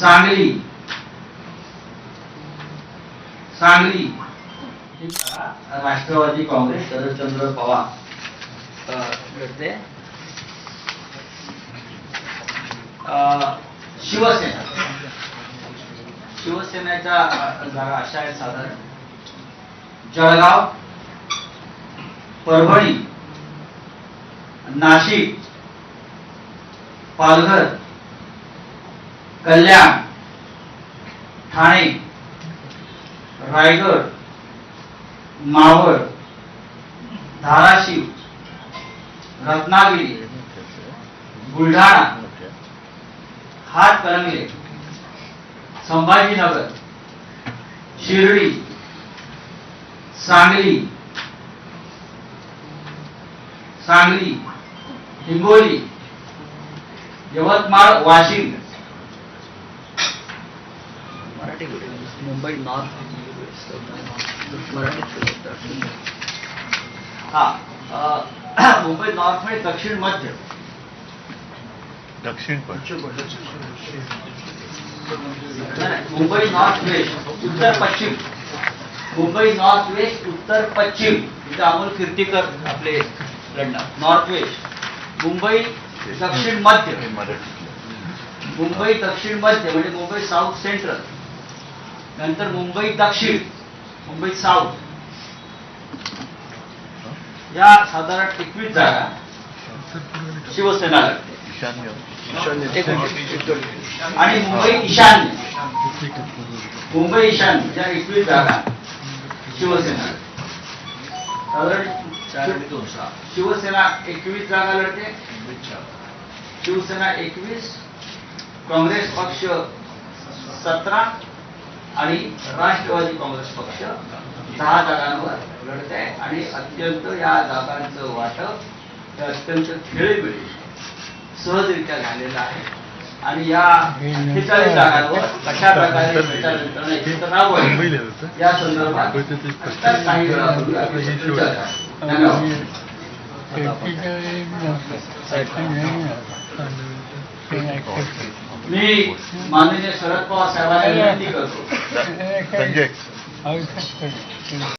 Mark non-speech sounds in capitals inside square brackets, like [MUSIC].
सांगली. सांगली. राष्ट्रवादी काँग्रेस शरदचंद्र पवार. शिवसेना. शिवसेनेच्या जागा अशा आहेत साधारण. जळगाव. परभणी. नाशिक. पालघर. कल्याण ठाणे रायगड मावळ धाराशिव रत्नागिरी बुलढाणा हातकणंगले संभाजीनगर शिर्डी सांगली सांगली हिंगोली यवतमाळ वाशिम. मराठी मुंबई नॉर्थ मराठी हा [CLEARS THROAT] मुंबई नॉर्थ आणि दक्षिण मध्य. दक्षिण मुंबई नॉर्थ वेस्ट उत्तर पश्चिम. मुंबई नॉर्थ वेस्ट उत्तर पश्चिम. इथे अमोल कीर्तीकर आपले लढणार. North west. मुंबई दक्षिण मध्य. मराठी मुंबई दक्षिण मध्य म्हणजे मुंबई साऊथ सेंट्रल. नंतर मुंबई दक्षिण मुंबई साऊथ. या साधारण एकवीस जागा. शिवसेना. आणि मुंबई ईशान्य. मुंबई ईशान्य या एकवीस जागा. शिवसेना. साधारण शिवसेना एकवीस जागा लढते. शिवसेना एकवीस काँग्रेस पक्ष सतरा आणि राष्ट्रवादी काँग्रेस पक्ष दहा जागांवर लढत आहे आणि अत्यंत या जागांचं वाटप हे अत्यंत खेळीमेळी सहजरित्या झालेलं आहे. आणि या अठ्ठेचाळीस जागांवर कशा प्रकारे यंत्रणा एकत्र राबवावी या संदर्भात काही वेळापूर्वी आम्ही चर्चा झाली. धन्यवाद. मी माननीय शरद पवार साहेबांना विनंती करतो. Thank you.